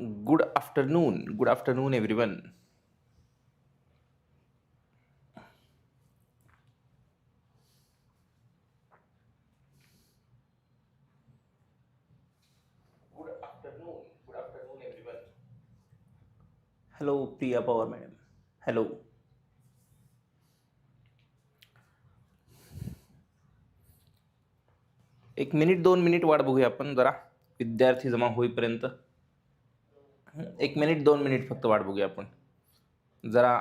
Good afternoon good afternoon everyone everyone hello Priya Pawar madam hello एक minute दोन minute वाट बघूया आपण जरा. विद्यार्थी जमा होईपर्यंत. एक मिनिट दोन मिनिट फक्त वाट बघूया आपण. जरा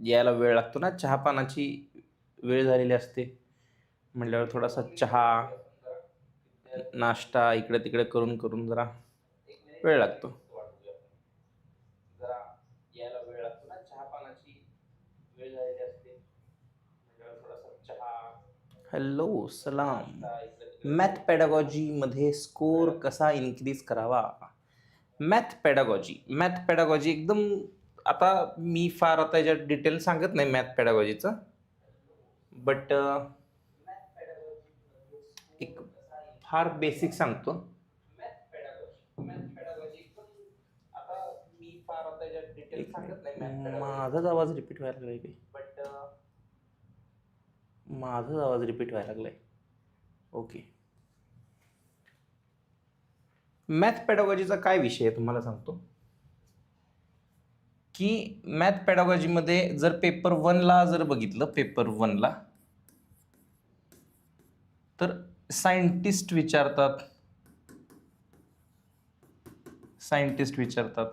यायला वेळ लागतो ना चहा पानाची वेळ झालेली असते. म्हटल्यावर थोडासा चहा नाश्ता इकडे तिकडे करून करून जरा वेळ लागतो. जरा यायला वेळ लागतो ना वेळ झालेली असते. हॅलो सलाम. मॅथ पॅडागॉजीमध्ये स्कोर कसा इन्क्रीज करावा? मॅथ पॅडागॉजी मॅथ पॅडागॉजी एकदम आता मी फार आता याच्यात डिटेल सांगत नाही मॅथ पॅडागॉजीचं बट एक फार बेसिक सांगतो. माझाच आवाज रिपीट व्हायला लागलाय काही बट माझाच आवाज रिपीट व्हायला लागलाय. ओके मॅथ पॅडॉगॉजीचा काय विषय आहे तुम्हाला सांगतो? की मॅथ पॅडॉगॉजीमध्ये जर पेपर वनला जर बघितलं पेपर वनला तर सायंटिस्ट विचारतात. सायंटिस्ट विचारतात.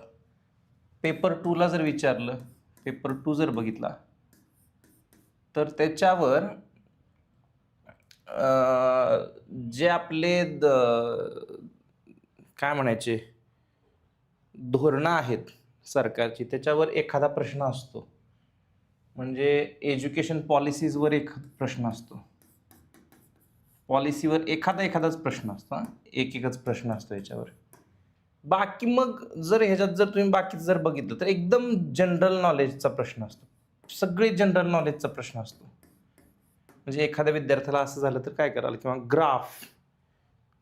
पेपर टूला जर विचारलं पेपर टू जर बघितला तर त्याच्यावर जे आपले द काय म्हणायचे? धोरणं आहेत सरकारची. त्याच्यावर एखादा प्रश्न असतो. म्हणजे एज्युकेशन पॉलिसीजवर एक प्रश्न असतो. पॉलिसीवर एखादा एखादाच प्रश्न असतो एक एकच प्रश्न असतो याच्यावर. बाकी मग जर ह्याच्यात जर तुम्ही बाकी जर बघितलं तर एकदम जनरल नॉलेजचा प्रश्न असतो. सगळे जनरल नॉलेजचा प्रश्न असतो. म्हणजे एखाद्या विद्यार्थ्याला असं झालं तर काय कराल? किंवा ग्राफ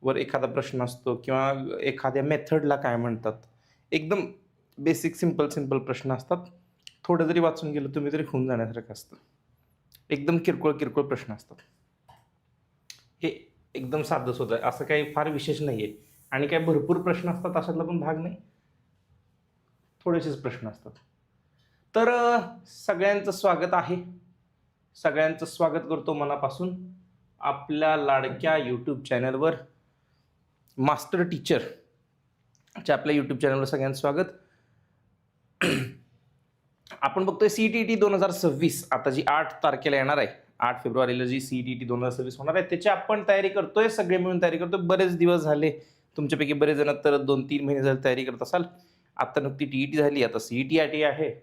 वर एखादा प्रश्न असतो किंवा एखाद्या मेथडला काय म्हणतात. एकदम बेसिक सिंपल सिंपल प्रश्न असतात. थोडं जरी वाचून गेलं तुम्ही तरी होऊन जाण्यासारखं असतं. एकदम किरकोळ किरकोळ प्रश्न असतात. हे एकदम साधं सोधं आहे. असं काही फार विशेष नाही आहे आणि काही भरपूर प्रश्न असतात अशातला पण भाग नाही. थोडेसेच प्रश्न असतात. तर सगळ्यांचं स्वागत आहे. सगळ्यांचं स्वागत करतो मनापासून. आपल्या लाडक्या यूट्यूब चॅनलवर मास्टर टीचर च्या आपल्या यूट्यूब चॅनलवर सगळ्यांचं स्वागत. आपण बघतोय सी टी टी दोन हजार सव्वीस आता जी आठ तारखेला येणार आहे आठ फेब्रुवारीला जी सी टी टी दोन हजार सव्वीस होणार आहे त्याची आपण तयारी करतोय सगळे मिळून तयारी करतोय. बरेच दिवस झाले तुमच्यापैकी बरेच जण तर दोन तीन महिने झाले तयारी करत असाल. आता नुकती टी ई टी झाली आता C E T I T आहे.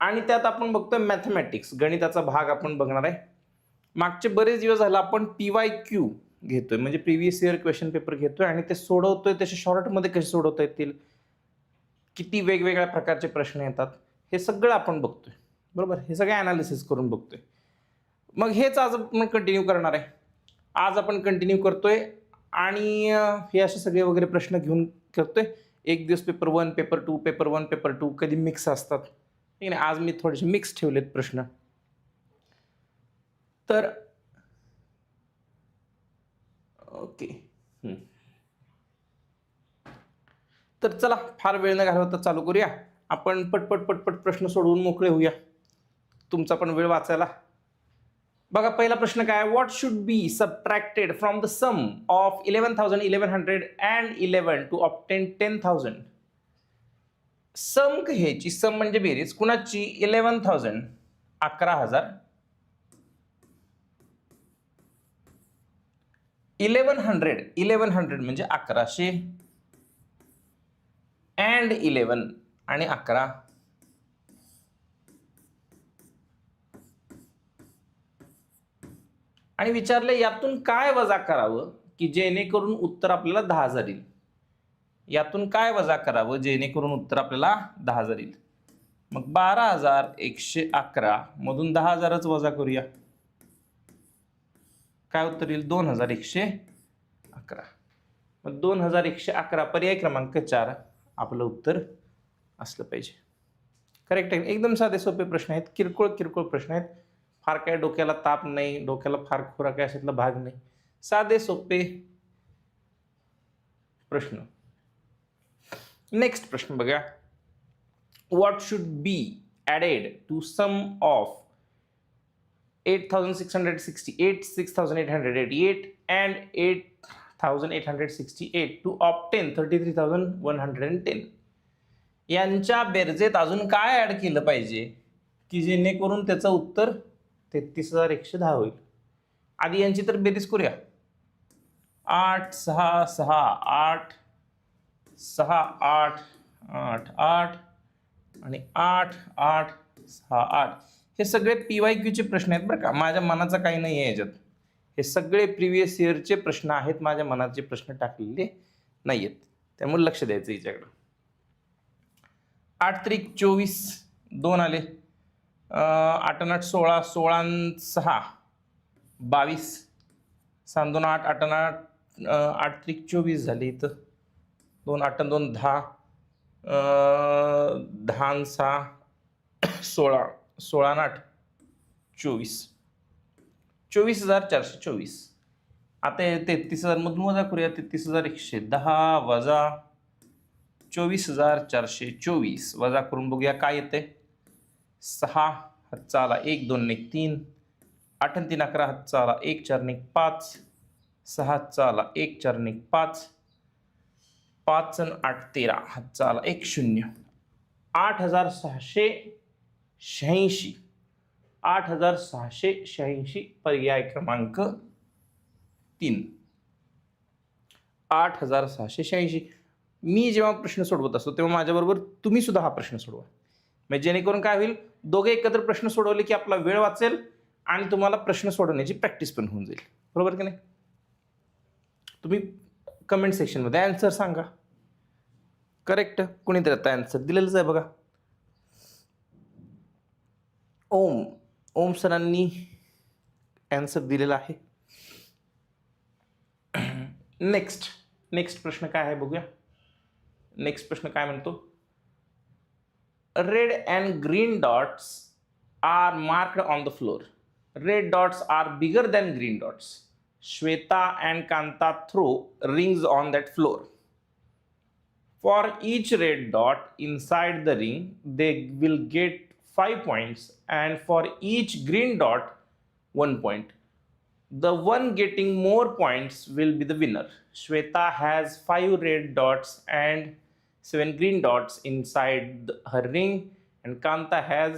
आणि त्यात आपण बघतोय मॅथमॅटिक्स गणिताचा भाग आपण बघणार आहे. मागचे बरेच दिवस झाला आपण पी वाय क्यू घेतोय. म्हणजे प्रिव्हियस इयर क्वेश्चन पेपर घेतोय आणि ते सोडवतोय त्याचे शॉर्टमध्ये कसे सोडवता येतील? किती वेगवेगळ्या प्रकारचे प्रश्न येतात हे सगळं आपण बघतोय. बरोबर? हे सगळं अनालिसिस करून बघतोय. मग हेच आज आपण कंटिन्यू करणार आहे. आज आपण कंटिन्यू करतोय आणि हे असे सगळे वगैरे प्रश्न घेऊन करतोय. एक दिवस paper one paper two paper one paper two कधी मिक्स असतात. ठीक आहे आज मी थोडेसे मिक्स ठेवलेत प्रश्न. तर ओके. तर चला फार वेळ न घालवता चालू करूया. आपण पटपट पटपट प्रश्न सोडवून मोकळे होऊया. तुमचा पण वेळ वाचायला. बघा पहिला प्रश्न काय? What should be subtracted from the sum of eleven thousand eleven hundred and eleven to obtain ten thousand sum घ्यायची सम म्हणजे बेरीज. कुणाची? इलेवन थाउजंड अकरा हजार. इलेवन हंड्रेड इलेवन हंड्रेड म्हणजे अकराशे. अँड इलेवन आणि अकरा. आणि विचारले यातून काय वजा करावं? की जेणेकरून उत्तर आपल्याला दहा हजार येईल. यातून काय वजा करावं? जेणेकरून उत्तर आपल्याला दहा हजार येईल. मग बारा हजार एकशे अकरा मधून दहा हजारच वजा करूया. काय उत्तर येईल? दोन हजार एकशे अकरा. मग दोन हजार एकशे अकरा पर्याय क्रमांक चार आपलं उत्तर असलं पाहिजे. करेक्ट आहे. एकदम साधे सोपे प्रश्न आहेत. किरकोळ किरकोळ प्रश्न आहेत. फार काय डोक्याला ताप नाही. डोक्याला फार खोरा काय अशातला भाग नाही. साधे सोपे प्रश्न. नेक्स्ट प्रश्न बघा. What should be added to sum of 8668 6888 and 8868 to obtain 33110 यांच्या बेरजेत अजून काय ॲड केलं पाहिजे? की जेणेकरून त्याचं उत्तर तेहतीस हजार एकशे दहा होईल. आधी यांची तर बेरीज करूया. आठ सहा सहा आठ सहा आठ आठ आठ आणि आठ आठ सहा आठ. हे सगळे पी वाय क्यूचे प्रश्न आहेत बरं का. माझ्या मनाचा काही नाही आहे याच्यात. हे सगळे प्रिव्हियस इयरचे प्रश्न आहेत. माझ्या मनाचे प्रश्न टाकलेले नाही आहेत त्यामुळे लक्ष द्यायचं याच्याकडं आठ त्रिक चोवीस दोन आले. आठ आठ सोळा सोळा आणि सहा बावीस. सात दोन आठ आठ आठ आठ त्रिक चोवीस झाले इथं. दोन आठ दोन दहा. दहा सहा सोळा. सोळा आणि आठ चोवीस. चोवीस हजार चारशे चोवीस. आता तेहतीस हजारमधून वजा करूया. तेहतीस हजार एकशे दहा वजा चोवीस हजार चारशे चोवीस. वजा करून बघूया काय येते सहा हातचा आला एक दोन एक तीन. आठ तीन अकरा हातचा आला एक चार एक पाच. सहा हातचा आला एक चार एक पाच. पाच आणि आठ तेरा. हातचा आला एक शून्य. आठ हजार सहाशे शहाऐंशी. आठ हजार सहाशे शहाऐंशी पर्याय क्रमांक तीन. आठ हजार सहाशे शहाऐंशी. मी जेव्हा प्रश्न सोडवत असतो तेव्हा माझ्याबरोबर तुम्ही सुद्धा हा प्रश्न सोडवा. म्हणजे जेणेकरून काय होईल दोघे एकत्र प्रश्न सोडवले की आपला वेळ वाचेल आणि तुम्हाला प्रश्न सोडवण्याची प्रॅक्टिस पण होऊन जाईल. बरोबर की नाही? तुम्ही कमेंट सेक्शनमध्ये आन्सर सांगा. करेक्ट कुणीतरी आता आन्सर दिलेलंच आहे बघा. ओम ओम सरांनी ॲन्सर दिलेला आहे. नेक्स्ट नेक्स्ट प्रश्न काय आहे बघूया. नेक्स्ट प्रश्न काय म्हणतो? Red and green dots are marked on the floor red dots are bigger than green dots Shweta and Kanta throw rings on that floor for each red dot inside the ring, they will get 5 points, and for each green dot, 1 point. The one getting more points will be the winner. Shweta has 5 red dots and 7 green dots inside the- her ring, and Kanta has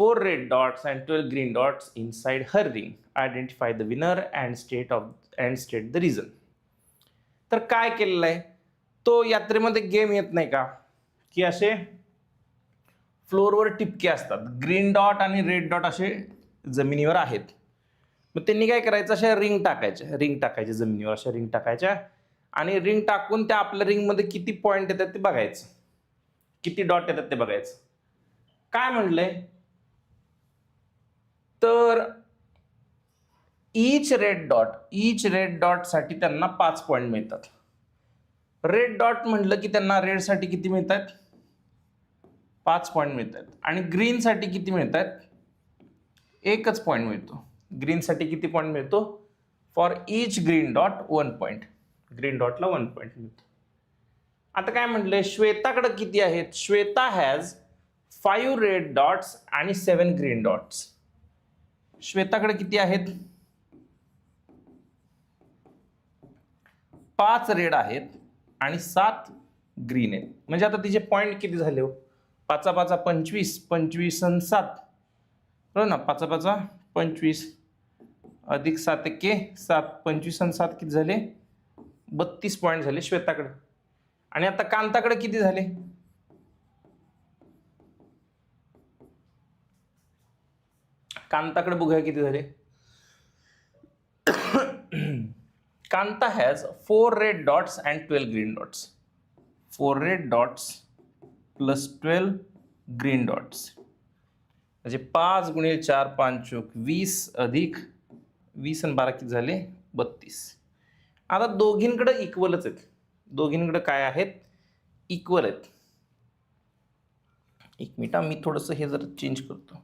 4 red dots and 12 green dots inside her ring. Identify the winner and state of and state the reason. तर काय केलेलं आहे तो यात्रेमध्ये game येत नाही का की असे फ्लोअरवर टिपके असतात. ग्रीन डॉट आणि रेड डॉट असे जमिनीवर आहेत. मग त्यांनी काय करायचं? अशा रिंग टाकायच्या. रिंग टाकायच्या जमिनीवर. अशा रिंग टाकायच्या. आणि रिंग टाकून त्या आपल्या रिंगमध्ये किती पॉईंट येतात ते बघायचं. किती डॉट येतात ते बघायचं. काय म्हणलंय? तर each red dot each red डॉटसाठी त्यांना पाच पॉईंट मिळतात. रेड डॉट म्हटलं की त्यांना रेडसाठी किती मिळत आहेत पाच पॉईंट मिळत आहेत आणि ग्रीनसाठी किती मिळत आहेत एकच पॉईंट मिळतो. ग्रीनसाठी किती पॉईंट मिळतो? For each green dot one point green डॉटला one point मिळतो. आता काय म्हटलंय? श्वेताकडे किती आहेत? Shweta has five red dots आणि सेवन ग्रीन डॉट्स श्वेताकडे किती आहेत? पाच रेड आहेत आणि सात ग्रीन आहेत. म्हणजे आता तिचे पॉईंट किती झाले हो? पाचा पाचा पंचवीस पंचवीस आणि सात. बरोबर ना? पाचा पाचा पंचवीस अधिक सात एक्के सात. पंचवीस आणि सात किती झाले? बत्तीस पॉईंट झाले श्वेताकडे. आणि आता कांताकडे किती झाले? कांताकडे बघूया किती झाले. Kanta has four red dots and twelve green dots four red dots plus twelve green dots. म्हणजे पाच गुणिले चार पाच चोक वीस अधिक वीस आणि बारा किती झाले? बत्तीस. आता दोघींकडे इक्वलच आहेत. दोघींकडे काय आहेत? इक्वल आहेत. एक मिनिट मी थोडंसं हे जरा चेंज करतो.